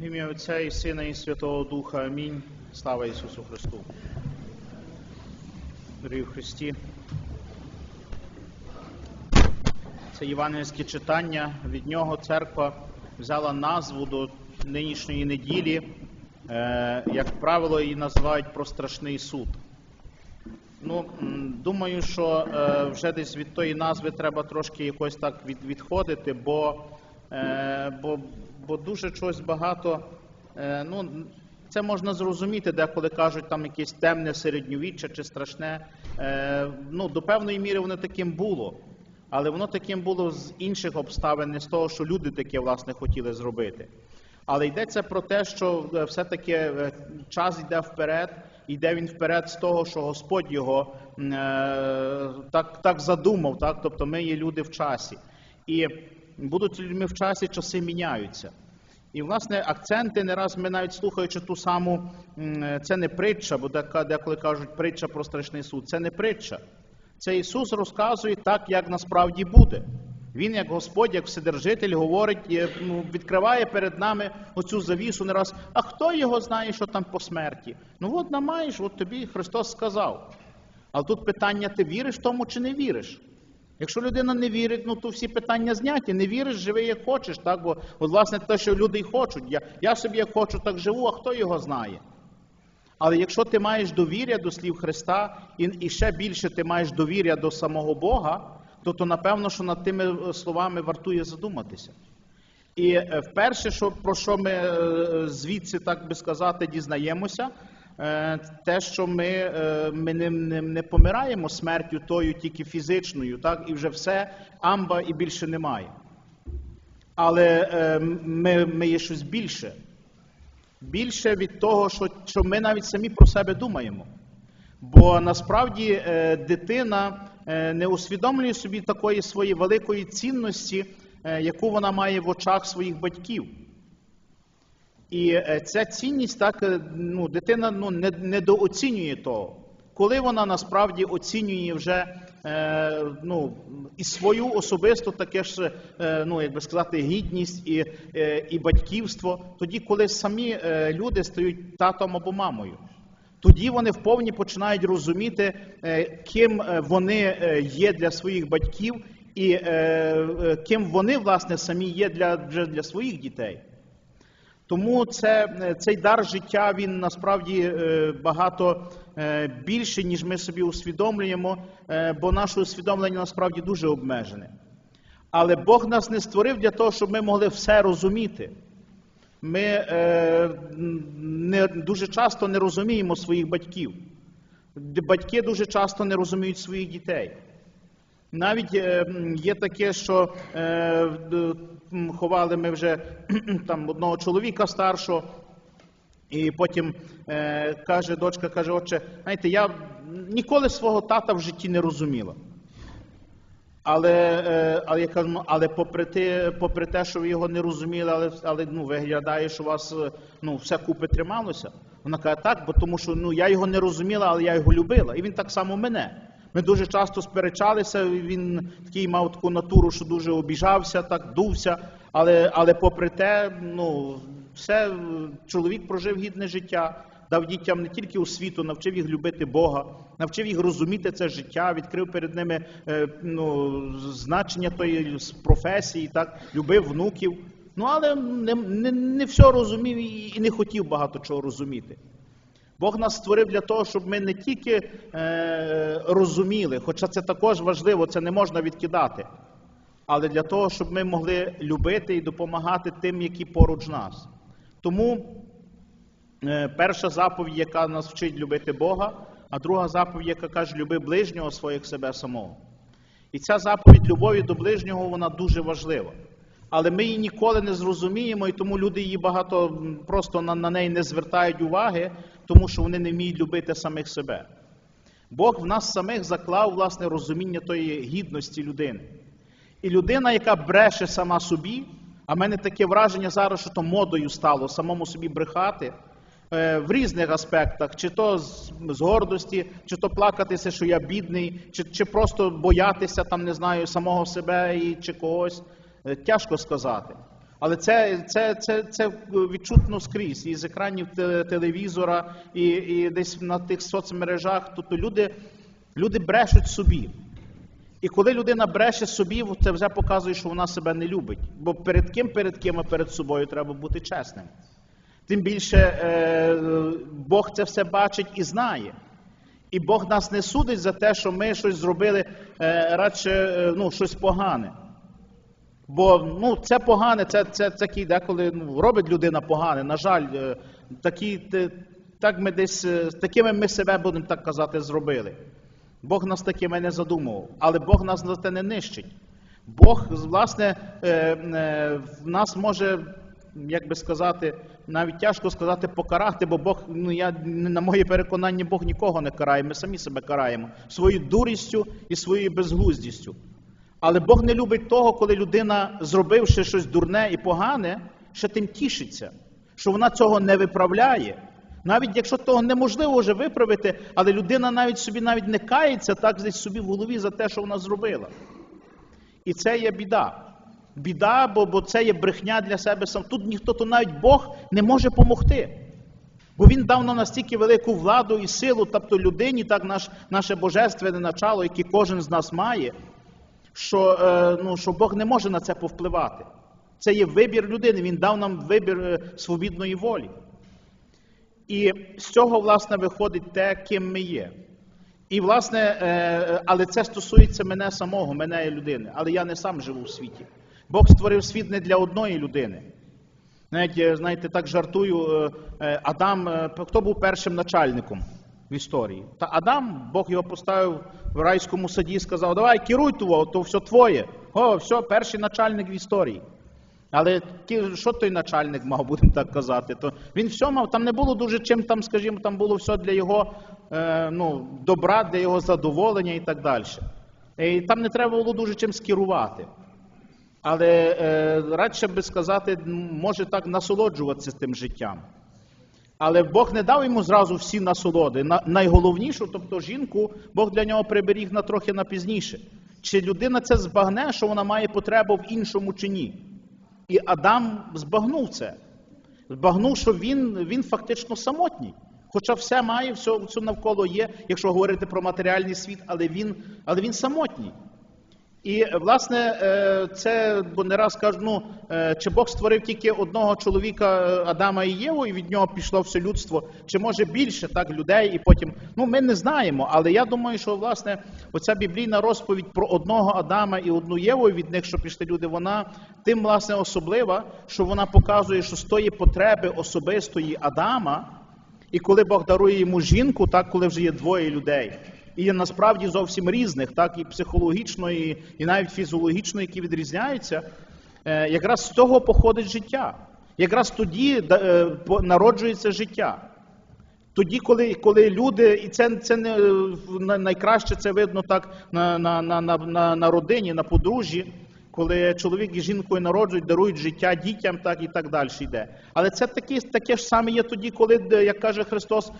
В ім'я Отця і Сина і Святого Духа. Амінь. Слава Ісусу Христу. Дорогі Христі. Це євангельське читання. Від нього церква взяла назву до нинішньої неділі. Е, Як правило, її називають про страшний суд. Ну, думаю, що е, вже десь від тої назви треба трошки якось так відходити, бо, е, бо, бо дуже чогось багато. Е, ну, це можна зрозуміти, деколи кажуть там якесь темне середньовіччя чи страшне. Е, ну, до певної міри воно таким було. Але воно таким було з інших обставин, не з того, що люди таке власне хотіли зробити. Але йдеться про те, що е, все-таки час йде вперед, йде він вперед з того, що Господь його так, так задумав, так? тобто ми є люди в часі. І будуть людьми в часі, часи міняються. І, власне, акценти не раз ми навіть слухаючи ту саму, це не притча, бо деколи кажуть притча про страшний суд. Це не притча. Це Ісус розказує так, як насправді буде. Він, як Господь, як Вседержитель, говорить, ну, відкриває перед нами оцю завісу не раз. А хто його знає, що там по смерті? Ну от намаєш, от тобі Христос сказав. Але тут питання: ти віриш тому чи не віриш? Якщо людина не вірить, ну то всі питання зняті. Не віриш, живи як хочеш. Так? Бо от, власне те, що люди й хочуть. Я, я собі як хочу, так живу, а хто його знає? Але якщо ти маєш довір'я до слів Христа, і, і ще більше ти маєш довір'я до самого Бога, то, то напевно, що над тими е, словами вартує задуматися. І е, вперше, що, про що ми е, звідси, так би сказати, дізнаємося, те, що ми, е, ми не, не, не помираємо смертю тою тільки фізичною, так, і вже все, амба і більше немає. Але е, ми, ми є щось більше. Більше від того, що, що ми навіть самі про себе думаємо. Бо насправді е, дитина е, не усвідомлює собі такої своєї великої цінності, е, яку вона має в очах своїх батьків. І е, ця цінність, так, е, ну, дитина ну, не, недооцінює того. Коли вона насправді оцінює вже е, ну, і свою особисту таке ж, е, ну, як би сказати, гідність і, е, і батьківство, тоді, коли самі е, люди стають татом або мамою. Тоді вони вповні починають розуміти, е, ким е, вони є для своїх батьків і е, ким вони, власне, самі є для, для своїх дітей. Тому це, е, цей дар життя він насправді е, багато е, більший, ніж ми собі усвідомлюємо, бо наше усвідомлення насправді дуже обмежене. Але Бог нас не створив для того, щоб ми могли все розуміти. Ми не, дуже часто не розуміємо своїх батьків. Батьки дуже часто не розуміють своїх дітей. Навіть е, є таке, що е, ховали ми вже там одного чоловіка старшого, і потім е, каже дочка, каже, отче, знаєте, я ніколи свого тата в житті не розуміла. Але, але я кажу, ну, але попри те, попри те, що ви його не розуміли, але, але ну, виглядає, що у вас ну, все купи трималося. Вона каже, так, бо тому що ну, я його не розуміла, але я його любила. І він так само мене. Ми дуже часто сперечалися, він такий мав таку натуру, що дуже обіжався, так, дувся. Але, але попри те, ну, все, чоловік прожив гідне життя, дав дітям не тільки освіту, навчив їх любити Бога, навчив їх розуміти це життя, відкрив перед ними е, ну, значення тої професії, так, любив внуків. Ну, але не, не, не все розумів і не хотів багато чого розуміти. Бог нас створив для того, щоб ми не тільки е, розуміли, хоча це також важливо, це не можна відкидати, але для того, щоб ми могли любити і допомагати тим, які поруч нас. Тому Е, Перша заповідь, яка нас вчить любити Бога, а друга заповідь, яка каже, люби ближнього своїх себе самого. І ця заповідь любові до ближнього, вона дуже важлива. Але ми її ніколи не зрозуміємо, і тому люди її багато просто на, на неї не звертають уваги, тому що вони не вміють любити самих себе. Бог в нас самих заклав власне розуміння тої гідності людини. І людина, яка бреше сама собі, а в мене таке враження зараз, що то модою стало самому собі брехати е, в різних аспектах, чи то з, з гордості, чи то плакатися, що я бідний, чи, чи просто боятися там, не знаю, самого себе і, чи когось. Е, Тяжко сказати. Але це, це, це, це відчутно скрізь і з екранів телевізора, і, і десь на тих соцмережах. Тобто люди, люди брешуть собі. І коли людина бреше собі, це вже показує, що вона себе не любить. Бо перед ким, перед ким, а перед собою треба бути чесним. Тим більше е, Бог це все бачить і знає. І Бог нас не судить за те, що ми щось зробили е, радше е, ну, щось погане. Бо ну, це погане, це, це, це деколи ну, робить людина погане. На жаль, е, такі, так ми десь, е, такими ми себе, будемо так казати, зробили. Бог нас такими не задумував, але Бог нас за те не нищить. Бог, власне, е, в нас може, як би сказати, навіть тяжко сказати, покарати, бо Бог, ну я на моє переконання, Бог нікого не карає, ми самі себе караємо своєю дурістю і своєю безглуздістю. Але Бог не любить того, коли людина, зробивши щось дурне і погане, ще тим тішиться, що вона цього не виправляє. Навіть якщо того неможливо вже виправити, але людина навіть собі навіть не кається так десь собі в голові за те, що вона зробила. І це є біда. Біда, бо, бо це є брехня для себе сам. Тут ніхто, то навіть Бог не може допомогти. Бо він дав нам настільки велику владу і силу, тобто людині, так наш, наше божественне начало, яке кожен з нас має, що, е, ну, що Бог не може на це повпливати. Це є вибір людини, він дав нам вибір е, свобідної волі. І з цього, власне, виходить те, ким ми є. І, власне, е, але це стосується мене самого, мене і людини. Але я не сам живу в світі. Бог створив світ не для одної людини. Навіть, знаєте, так жартую, Адам, хто був першим начальником в історії? Та Адам, Бог його поставив в райському саді і сказав, давай керуй того, то все твоє. О, все, перший начальник в історії. Але що той начальник мав, будемо так казати, то він все мав, там не було дуже чим, там, скажімо, там було все для його е, ну, добра, для його задоволення і так далі. І там не треба було дуже чим скерувати. Але е, радше би сказати, може так насолоджуватися тим життям. Але Бог не дав йому зразу всі насолоди. На, найголовнішу, тобто жінку, Бог для нього приберіг на трохи на пізніше. Чи людина це збагне, що вона має потребу в іншому чи ні? І Адам збагнув це. Збагнув, що він, він фактично самотній. Хоча все має, все, все навколо є, якщо говорити про матеріальний світ, але він, але він самотній. І, власне, е, це, бо не раз кажу, ну, е, чи Бог створив тільки одного чоловіка е, Адама і Єву, і від нього пішло все людство, чи може більше так людей, і потім. Ну, ми не знаємо, але я думаю, що власне оця біблійна розповідь про одного Адама і одну Єву, від них, що пішли люди, вона тим, власне, особлива, що вона показує, що з тої потреби особистої Адама, і коли Бог дарує йому жінку, так коли вже є двоє людей, і насправді зовсім різних, так і психологічно, і, і навіть фізіологічно, які відрізняються, е, якраз з того походить життя. Якраз тоді е, народжується життя. Тоді, коли, коли люди, і це, це не найкраще це видно так на, на, на, на, на родині, на подружжі, коли чоловік і жінкою народжують, дарують життя дітям, так і так далі йде. Але це таке, таке ж саме є тоді, коли, як каже Христос,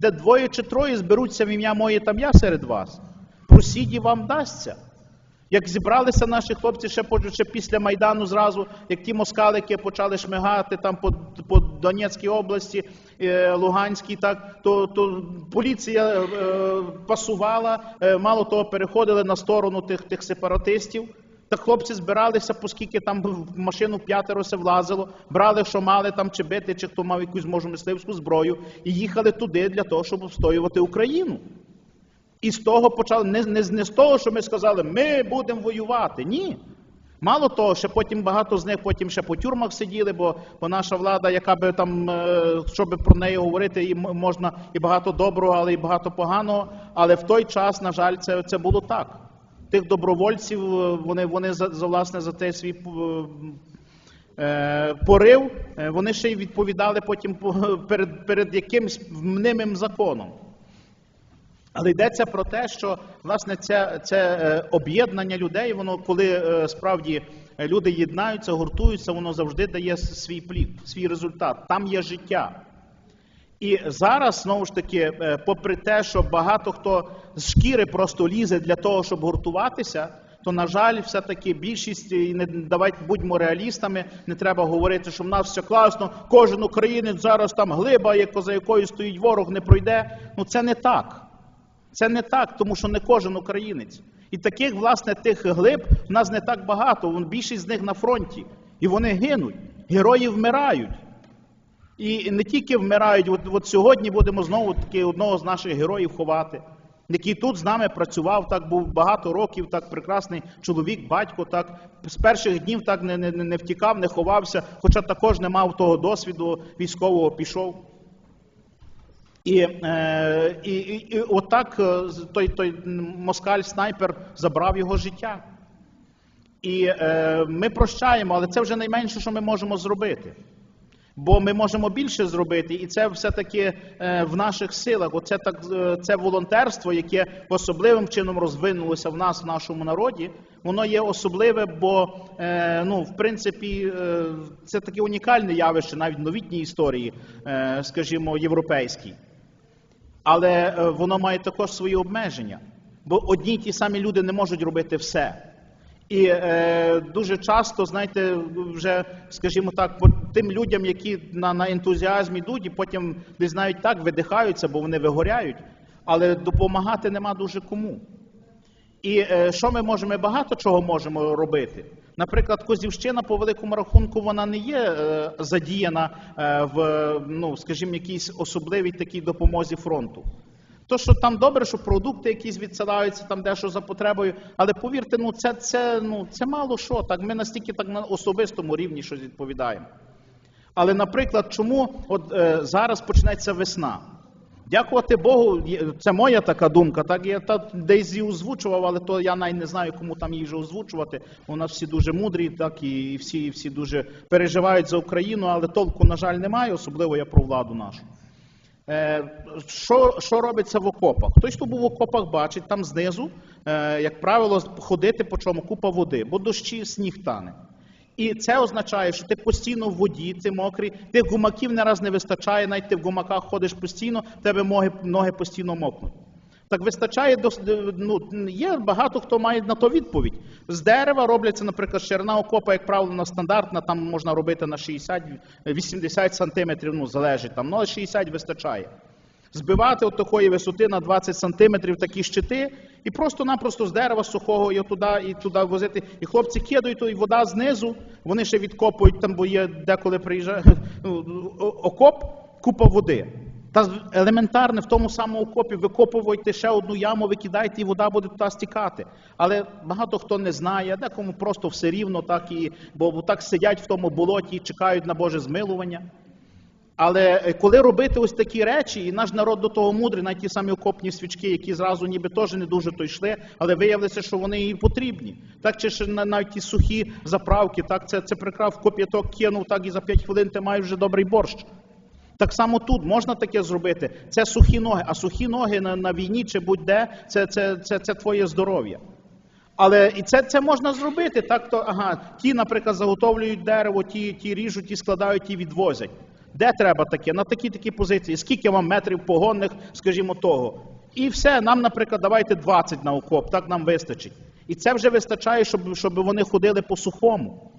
де- двоє чи троє зберуться в ім'я моє, там я серед вас. Просіть і вам дасться. Як зібралися наші хлопці ще, ще після Майдану зразу, як ті москалики почали шмигати там по, по Донецькій області, е, Луганській, так, то, то поліція е, пасувала, е, мало того, переходили на сторону тих, тих сепаратистів. Та хлопці збиралися, оскільки там в машину п'ятеро се влазило, брали, що мали там чи бити, чи хто мав якусь може мисливську зброю, і їхали туди для того, щоб обстоювати Україну. І з того почали не, не, не з того, що ми сказали, ми будемо воювати. Ні. Мало того, ще потім багато з них потім ще по тюрмах сиділи, бо, бо наша влада, яка би там, е, що би про неї говорити, і можна і багато доброго, але і багато поганого. Але в той час, на жаль, це, це було так. Тих добровольців, е, вони, вони за, за власне за цей свій е, е, порив, е, вони ще й відповідали потім перед, перед якимсь мнимим законом. Але йдеться про те, що власне це, це об'єднання людей, воно коли справді люди єднаються, гуртуються, воно завжди дає свій плід, свій результат. Там є життя. І зараз, знову ж таки, е, попри те, що багато хто з шкіри просто лізе для того, щоб гуртуватися, то на жаль, все-таки більшість і не давайте будьмо реалістами. Не треба говорити, що в нас все класно. Кожен українець зараз там глиба, за якою стоїть ворог, не пройде. Ну це не так. Це не так, тому що не кожен українець. І таких, власне, тих глиб в нас не так багато. Більшість з них на фронті. І вони гинуть. Герої вмирають. І не тільки вмирають, от, от сьогодні будемо знову таки одного з наших героїв ховати, який тут з нами працював, так був багато років, так прекрасний чоловік, батько, так з перших днів так не, не, не втікав, не ховався, хоча також не мав того досвіду військового, пішов. І, е, і, і, і отак е, той, той москаль-снайпер забрав його життя. І е, ми прощаємо, але це вже найменше, що ми можемо зробити. Бо ми можемо більше зробити, і це все-таки е, в наших силах. Оце так, е, це волонтерство, яке особливим чином розвинулося в нас, в нашому народі. Воно є особливе, бо е, ну, в принципі, це таке унікальне явище, навіть в новітній історії, скажімо, європейській. Але воно має також свої обмеження. Бо одні й ті самі люди не можуть робити все. І е, дуже часто, знаєте, вже, скажімо так, тим людям, які на, на ентузіазм йдуть, і потім десь навіть так видихаються, бо вони вигоряють, але допомагати нема дуже кому. І е, що ми можемо? Ми багато чого можемо робити. Наприклад, Козівщина по великому рахунку вона не є е, задіяна е, в, ну, скажімо, якійсь особливій такій допомозі фронту. То, що там добре, що продукти якісь відсилаються, там дещо за потребою, але повірте, ну це, це, ну, це мало що. Так, ми настільки так на особистому рівні щось відповідаємо. Але, наприклад, чому от е, зараз почнеться весна? Дякувати Богу, це моя така думка. Так я та десь її озвучував, але то я навіть не знаю, кому там її вже озвучувати. У нас всі дуже мудрі, так і всі, і всі дуже переживають за Україну, але толку, на жаль, немає, особливо я про владу нашу. Е, Що, що робиться в окопах? Хтось, хто був в окопах, бачить, там знизу, е, як правило, ходити по чому купа води, бо дощі сніг тане. І це означає, що ти постійно в воді, ти мокрий, тих гумаків не раз не вистачає, навіть ти в гумаках ходиш постійно, в тебе ноги, ноги постійно мокнуть. Так вистачає ну, є багато хто має на то відповідь. З дерева робляться, наприклад, ширина окопа, як правило, на стандартна, там можна робити на 60-80 сантиметрів, ну залежить там, ну але 60 вистачає. Збивати от такої висоти на 20 сантиметрів такі щити, і просто-напросто з дерева сухого його туди і туди возити. І хлопці кидають, і вода знизу, вони ще відкопують там, бо є деколи приїжджає ну, окоп, купа води. Та елементарне в тому самому окопі викопуйте ще одну яму, викидайте, і вода буде туди стікати. Але багато хто не знає, декому просто все рівно, так і бо бо так сидять в тому болоті і чекають на Боже змилування. Але е, коли робити ось такі речі, і наш народ до того мудрий, навіть ті самі окопні свічки, які зразу ніби теж не дуже то йшли, але виявилося, що вони і потрібні. Так чи ж навіть ті сухі заправки, так це, це прикрав коп'яток кинув, так і за 5 хвилин ти маєш вже добрий борщ. Так само тут можна таке зробити. Це сухі ноги, а сухі ноги на, на війні чи будь-де це, це, це, це твоє здоров'я. Але і це, це можна зробити. Так то, ага, ті, наприклад, заготовлюють дерево, ті, ті ріжуть, ті складають, ті відвозять. Де треба таке? На такі такі позиції. Скільки вам метрів погонних, скажімо, того. І все, нам, наприклад, давайте 20 на окоп, так нам вистачить. І це вже вистачає, щоб, щоб вони ходили по сухому.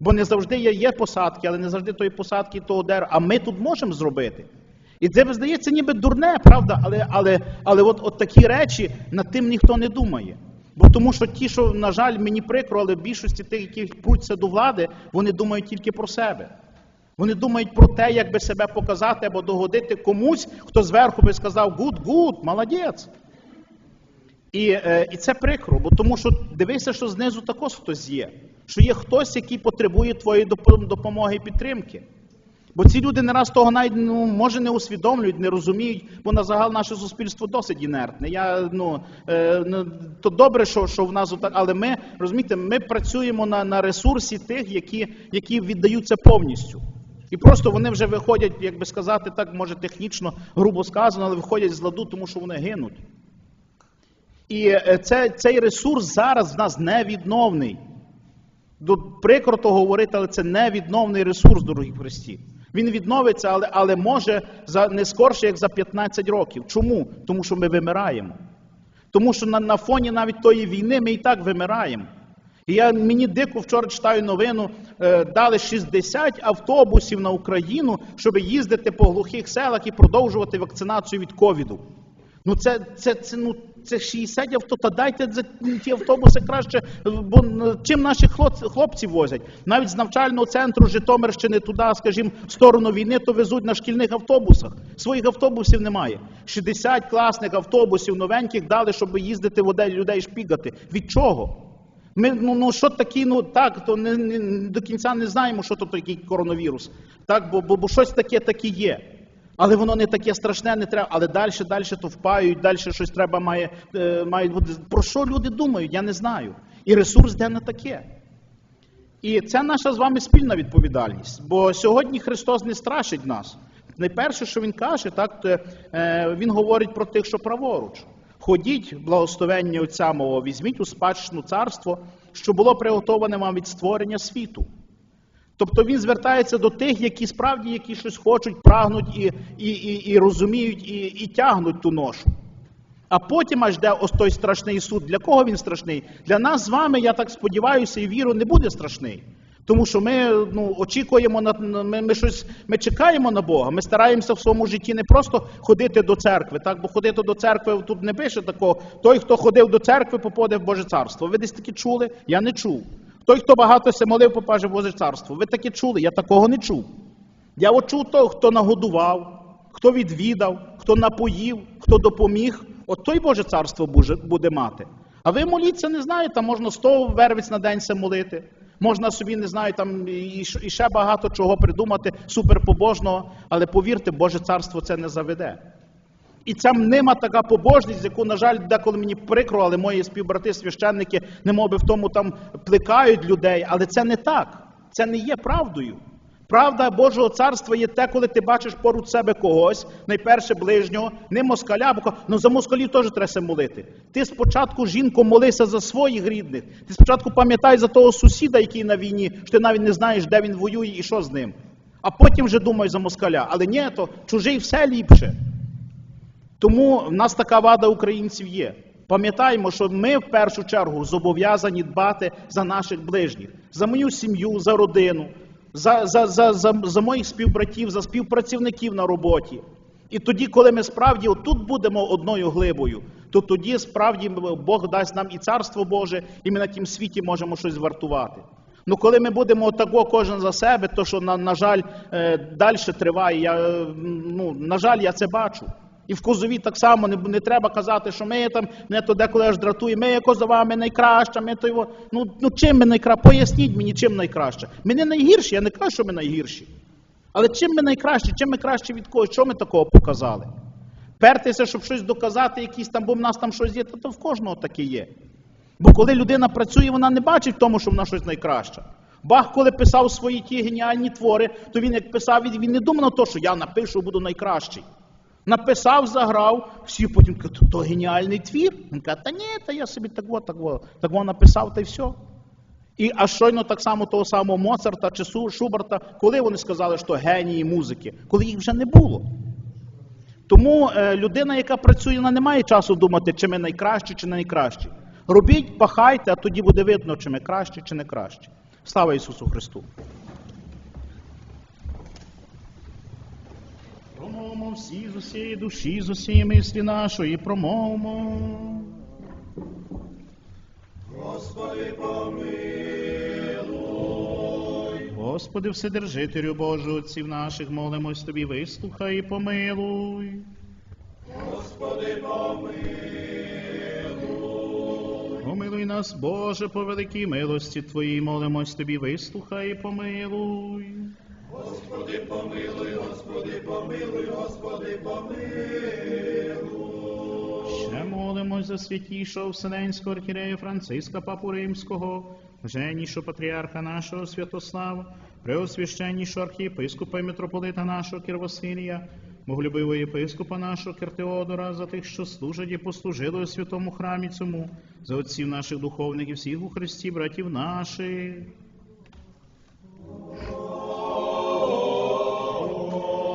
Бо не завжди є, посадки, але не завжди тої посадки того дерева. А ми тут можемо зробити. І це здається ніби дурне, правда? Але, але, але от, от такі речі над тим ніхто не думає. Бо тому що ті, що, на жаль, мені прикро, але в більшості тих, які пруться до влади, вони думають тільки про себе. Вони думають про те, як би себе показати або догодити комусь, хто зверху би сказав «гуд, гуд, молодець. І, е, і це прикро, бо тому що дивися, що знизу також хтось є. Що є хтось, який потребує твоєї допомоги і підтримки. Бо ці люди не раз того навіть ну, може не усвідомлюють, не розуміють, бо на загал наше суспільство досить інертне. Я, ну, е, ну, то добре, що, що в нас але ми розумієте, ми працюємо на, на ресурсі тих, які, які віддаються повністю. І просто вони вже виходять, як би сказати, так може технічно, грубо сказано, але виходять з ладу, тому що вони гинуть. І е, це, цей ресурс зараз в нас невідновний. До прикро то говорити, але це невідновний ресурс, дорогі Христі. Він відновиться, але, але може за не скорше, як за 15 років. Чому? Тому що ми вимираємо. Тому що на, на фоні навіть тої війни ми і так вимираємо. І я мені дико вчора читаю новину, е, дали 60 автобусів на Україну, щоб їздити по глухих селах і продовжувати вакцинацію від ковіду. Ну це, це, це, ну, це 60 авто, та дайте ті автобуси краще, бо чим наші хлопці возять. Навіть з навчального центру Житомирщини туди, скажімо, в сторону війни, то везуть на шкільних автобусах. Своїх автобусів немає. 60 класних автобусів новеньких дали, щоб їздити в одель людей шпігати. Від чого? Ми ну, ну що такі, ну так, то не, не до кінця не знаємо, що то такий коронавірус. Так, бо, бо, бо щось таке таке є. Але воно не таке страшне, не треба. Але далі, далі то впають, далі щось треба має, е, мають бути. Про що люди думають, я не знаю. І ресурс де на таке. І це наша з вами спільна відповідальність. Бо сьогодні Христос не страшить нас. Найперше, що Він каже, так, то, е, Він говорить про тих, що праворуч. Ходіть, благословення Отця мого, візьміть у спадщину царство, що було приготоване вам від створення світу. Тобто він звертається до тих, які справді які щось хочуть, прагнуть і, і, і, і розуміють, і, і тягнуть ту ношу. А потім аж де ось той страшний суд. Для кого він страшний? Для нас з вами, я так сподіваюся, і віру, не буде страшний. Тому що ми ну, очікуємо на ми, ми щось, ми чекаємо на Бога. Ми стараємося в своєму житті не просто ходити до церкви, так бо ходити до церкви тут не пише такого. Той, хто ходив до церкви, попаде в Боже царство. Ви десь таки чули? Я не чув. Той, хто багато се молив, попаже Боже царство. Ви таки чули? Я такого не чув. Я от того, хто нагодував, хто відвідав, хто напоїв, хто допоміг. От той Боже царство буде- мати. А ви моліться, не знаєте, можна 100 вервиць на день се молити. Можна собі, не знаю, там і ще багато чого придумати суперпобожного, але повірте, Боже царство це не заведе. І ця мнима така побожність, яку, на жаль, деколи мені прикро, але мої співбрати, священники, немов би в тому там плекають людей, але це не так. Це не є правдою. Правда Божого царства є те, коли ти бачиш поруч себе когось, найперше ближнього, не москаля, бо ну за москалів теж треба молити. Ти спочатку, жінко, молися за своїх рідних. Ти спочатку пам'ятай за того сусіда, який на війні, що ти навіть не знаєш, де він воює і що з ним. А потім вже думай за москаля. Але ні, то чужий все ліпше. Тому в нас така вада українців є. Пам'ятаємо, що ми в першу чергу зобов'язані дбати за наших ближніх, за мою сім'ю, за родину, за, за, за, за, за моїх співбратів, за співпрацівників на роботі. І тоді, коли ми справді отут будемо одною глибою, то тоді справді Бог дасть нам і царство Боже, і ми на тім світі можемо щось вартувати. Ну, коли ми будемо отако кожен за себе, то що, на, на жаль, е, далі триває, я, ну, на жаль, я це бачу. І в Козові так само не, не треба казати, що ми там, мене то деколи аж дратує, ми Козова, ми найкраща, ми то його. Ну, ну чим ми найкраще? Поясніть мені, чим найкраще. Ми не найгірші, я не кажу, що ми найгірші. Але чим ми найкращі, чим ми краще від когось, що ми такого показали? Пертися, щоб щось доказати, якісь там, бо в нас там щось є, то, то в кожного таке є. Бо коли людина працює, вона не бачить в тому, що вона щось найкраще. Бах, коли писав свої ті геніальні твори, то він як писав, він не думав на те, що я напишу, буду найкращий. Написав, заграв, всі потім кажуть, то, геніальний твір. Він каже, та ні, та я собі так от, так от, написав, та й все. І а щойно так само того самого Моцарта чи Шуберта, коли вони сказали, що генії музики, коли їх вже не було. Тому е, людина, яка працює, вона не має часу думати, чи ми найкращі, чи не найкращі. Робіть, пахайте, а тоді буде видно, чи ми кращі, чи не кращі. Слава Ісусу Христу! Промовимо всі з усієї душі, з усієї мислі нашої, промовимо. Господи, помилуй. Господи, Вседержителю Божий, отців наших, молимось Тобі, вислухай і помилуй. Господи, помилуй. Помилуй нас, Боже, по великій милості Твоїй, молимось Тобі, вислухай і помилуй. Ще молимось за святішого Вселенського архірея Франциска Папу Римського, женішого патріарха нашого Святослава, преосвященнішого архієпископа і митрополита нашого Кір-Василія, боголюбивого єпископа нашого Кир-Теодора, за тих, що служать і послужили у святому храмі цьому, за отців наших духовних і всіх у Христі, братів наших.